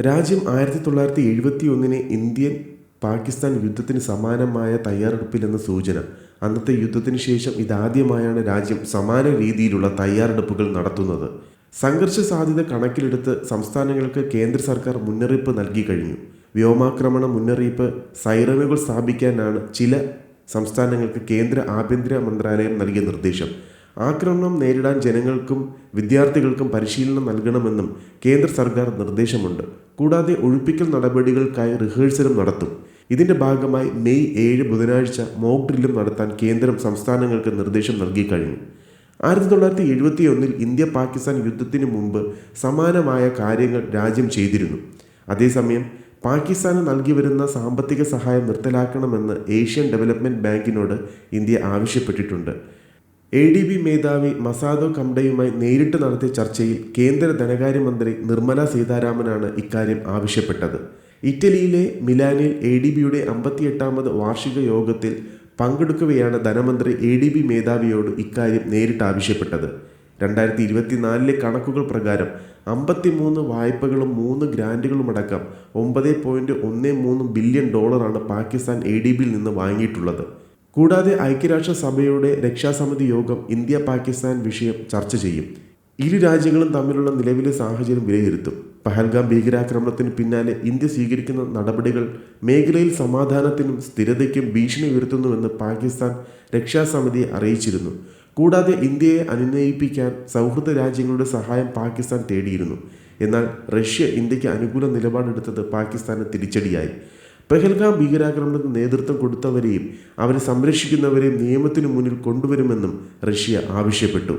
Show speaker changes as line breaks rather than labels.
രാജ്യം ആയിരത്തി തൊള്ളായിരത്തി എഴുപത്തി ഒന്നിനെ ഇന്ത്യൻ പാകിസ്ഥാൻ യുദ്ധത്തിന് സമാനമായ തയ്യാറെടുപ്പിലെന്ന സൂചന. അന്നത്തെ യുദ്ധത്തിന് ശേഷം ഇതാദ്യമായാണ് രാജ്യം സമാന രീതിയിലുള്ള തയ്യാറെടുപ്പുകൾ നടത്തുന്നത്. സംഘർഷ സാധ്യത കണക്കിലെടുത്ത് സംസ്ഥാനങ്ങൾക്ക് കേന്ദ്ര സർക്കാർ മുന്നറിയിപ്പ് നൽകി കഴിഞ്ഞു. വ്യോമാക്രമണ മുന്നറിയിപ്പ് സൈറനുകൾ സ്ഥാപിക്കാനാണ് ചില സംസ്ഥാനങ്ങൾക്ക് കേന്ദ്ര ആഭ്യന്തര മന്ത്രാലയം നൽകിയ നിർദ്ദേശം. ആക്രമണം നേരിടാൻ ജനങ്ങൾക്കും വിദ്യാർത്ഥികൾക്കും പരിശീലനം നൽകണമെന്നും കേന്ദ്ര സർക്കാർ നിർദ്ദേശമുണ്ട്. കൂടാതെ ഒഴിപ്പിക്കൽ നടപടികൾക്കായി റിഹേഴ്സലും നടത്തും. ഇതിന്റെ ഭാഗമായി മെയ് ഏഴ് ബുധനാഴ്ച മോക്ക് ഡ്രില്ലും നടത്താൻ കേന്ദ്രം സംസ്ഥാനങ്ങൾക്ക് നിർദ്ദേശം നൽകി കഴിഞ്ഞു. ആയിരത്തി തൊള്ളായിരത്തി എഴുപത്തി ഒന്നിൽ ഇന്ത്യ പാകിസ്ഥാൻ യുദ്ധത്തിന് മുമ്പ് സമാനമായ കാര്യങ്ങൾ രാജ്യം ചെയ്തിരുന്നു. അതേസമയം പാകിസ്ഥാന് നൽകി വരുന്ന സാമ്പത്തിക സഹായം നിർത്തലാക്കണമെന്ന് ഏഷ്യൻ ഡെവലപ്മെന്റ് ബാങ്കിനോട് ഇന്ത്യ ആവശ്യപ്പെട്ടിട്ടുണ്ട്. എ ഡി ബി മേധാവി മസാദോ കംഡയുമായി നേരിട്ട് നടത്തിയ ചർച്ചയിൽ കേന്ദ്ര ധനകാര്യമന്ത്രി നിർമ്മല സീതാരാമനാണ് ഇക്കാര്യം ആവശ്യപ്പെട്ടത്. ഇറ്റലിയിലെ മിലാനിൽ എ ഡി ബിയുടെ അമ്പത്തിയെട്ടാമത് വാർഷിക യോഗത്തിൽ പങ്കെടുക്കവെയാണ് ധനമന്ത്രി എ ഡി ബി മേധാവിയോട് ഇക്കാര്യം നേരിട്ട് ആവശ്യപ്പെട്ടത്. രണ്ടായിരത്തി ഇരുപത്തിനാലിലെ കണക്കുകൾ പ്രകാരം അമ്പത്തിമൂന്ന് വായ്പകളും മൂന്ന് ഗ്രാന്റുകളുമടക്കം ഒമ്പത് പോയിന്റ് ഒന്ന് മൂന്ന് ബില്യൺ ഡോളറാണ് പാകിസ്ഥാൻ എ ഡി ബിയിൽ നിന്ന് വാങ്ങിയിട്ടുള്ളത്. കൂടാതെ ഐക്യരാഷ്ട്രസഭയുടെ രക്ഷാസമിതി യോഗം ഇന്ത്യ പാകിസ്ഥാൻ വിഷയം ചർച്ച ചെയ്യും. ഇരു രാജ്യങ്ങളും തമ്മിലുള്ള നിലവിലെ സാഹചര്യം വിലയിരുത്തും. പഹൽഗാം ഭീകരാക്രമണത്തിന് പിന്നാലെ ഇന്ത്യ സ്വീകരിക്കുന്ന നടപടികൾ മേഖലയിൽ സമാധാനത്തിനും സ്ഥിരതയ്ക്കും ഭീഷണി ഉയർത്തുന്നുവെന്ന് പാകിസ്ഥാൻ രക്ഷാസമിതിയെ അറിയിച്ചിരുന്നു. കൂടാതെ ഇന്ത്യയെ അനുനയിപ്പിക്കാൻ സൗഹൃദ രാജ്യങ്ങളുടെ സഹായം പാകിസ്ഥാൻ തേടിയിരുന്നു. എന്നാൽ റഷ്യ ഇന്ത്യയ്ക്ക് അനുകൂല നിലപാടെടുത്തത് പാകിസ്ഥാന് തിരിച്ചടിയായി. പെഹൽഗാം ഭീകരാക്രമണത്തിന് നേതൃത്വം കൊടുത്തവരെയും അവരെ സംരക്ഷിക്കുന്നവരെയും നിയമത്തിനു മുന്നിൽ കൊണ്ടുവരുമെന്നും റഷ്യ ആവശ്യപ്പെട്ടു.